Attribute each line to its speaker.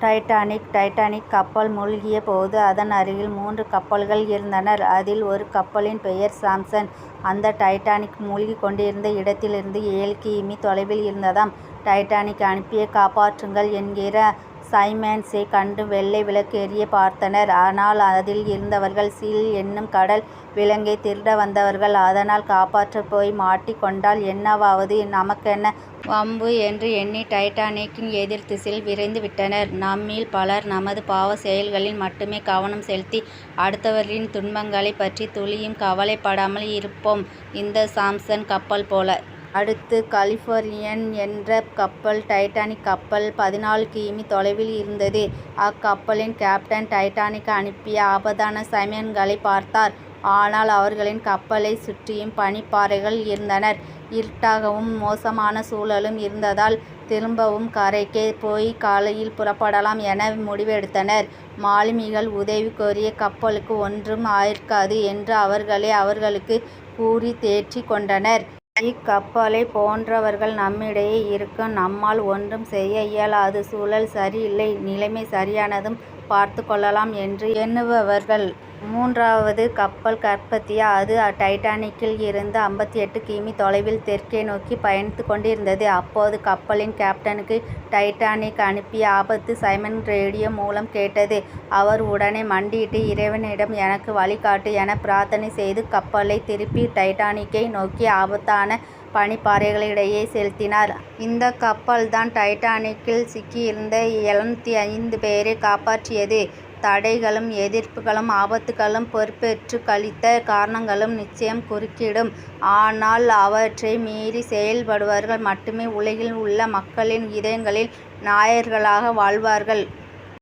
Speaker 1: Titanic Titanic கப்பல் மூழ்கிய போது அதன் அருகில் மூன்று கப்பல்கள் இருந்தன. அதில் ஒரு கப்பலின் பெயர் சாம்சன். அந்த டைட்டானிக் மூழ்கிக் கொண்டிருந்த இடத்திலிருந்து ஏழு கி. மீ. தொலைவில் இருந்ததாம். டைட்டானிக் அனுப்பிய காப்பாற்றுங்கள் என்கிற சைமன்ஸைக் கண்டு வெள்ளை விளக்கு எரிய பார்த்தனர். ஆனால் அதில் இருந்தவர்கள் சீல் என்னும் கடல் விலங்கைத் திருட வந்தவர்கள். அதனால் காப்பாற்றப் போய் மாட்டிக் கொண்டால் என்னவாவது நமக்கென்ன வம்பு என்று எண்ணி டைட்டானிக்கின் எதிர் திசையில் விரைந்து விட்டனர். நம்மில் பலர் நமது பாவச் செயல்களில் மட்டுமே கவனம் செலுத்தி அடுத்தவர்களின் துன்பங்களைப் பற்றித் துளியும் கவலைப்படாமல் இருப்போம் இந்த சாம்சன் கப்பல் போல. அடுத்து கலிஃபோர்னியன் என்ற கப்பல். டைட்டானிக் கப்பல் பதினாலு கிமீ தொலைவில் இருந்தது. அக்கப்பலின் கேப்டன் டைட்டானிக் அனுப்பிய ஆபத்தான சைமன்களைப் பார்த்தார். ஆனால் அவர்களின் கப்பலைச் சுற்றியும் பனிப்பாறைகள் இருந்தனர் இருட்டாகவும் மோசமான சூழலும் இருந்ததால் திரும்பவும் கரைக்கே போய் காலையில் புறப்படலாம் என முடிவெடுத்தனர். மாலுமிகள் உதவி கோரிய கப்பலுக்கு ஒன்றும் ஆயிருக்காது என்று அவர்களே அவர்களுக்கு கூறித் தேற்றி கொண்டனர். இக்கப்பலைப் போன்றவர்கள் நம்மிடையே இருக்க நம்மால் ஒன்றும் செய்ய இயலாது. சூழல் சரியில்லை நிலைமை சரியானதும் பார்த்துக் கொள்ளலாம் என்று எண்ணுபவர்கள். மூன்றாவது கப்பல் கர்பத்தியா. அது டைட்டானிக்கில் இருந்து ஐம்பத்தி எட்டு கிமி தொலைவில் தெற்கே நோக்கி பயணித்து கொண்டிருந்தது. அப்போது கப்பலின் கேப்டனுக்கு டைட்டானிக் அனுப்பிய ஆபத்து சைமன் ரேடியோ மூலம் கேட்டது. அவர் உடனே மண்டியிட்டு இறைவனிடம் எனக்கு வழிகாட்டு என பிரார்த்தனை செய்து கப்பலை திருப்பி டைட்டானிக்கை நோக்கி ஆபத்தான பனிப்பாறைகளிடையே செலுத்தினார். இந்தக் கப்பல்தான் டைட்டானிக்கில் சிக்கியிருந்த எழுநூத்தி ஐந்து பேரை காப்பாற்றியது. தடைகளும் எதிர்ப்புகளும் ஆபத்துகளும் பொறுப்பேற்று களித்த காரணங்களும் நிச்சயம் குறுக்கிடும். ஆனால் அவற்றை மீறிச் செயல்படுபவர்கள் மட்டுமே உலகில் உள்ள மக்களின் இதயங்களில் நாயகர்களாக வாழ்வார்கள்.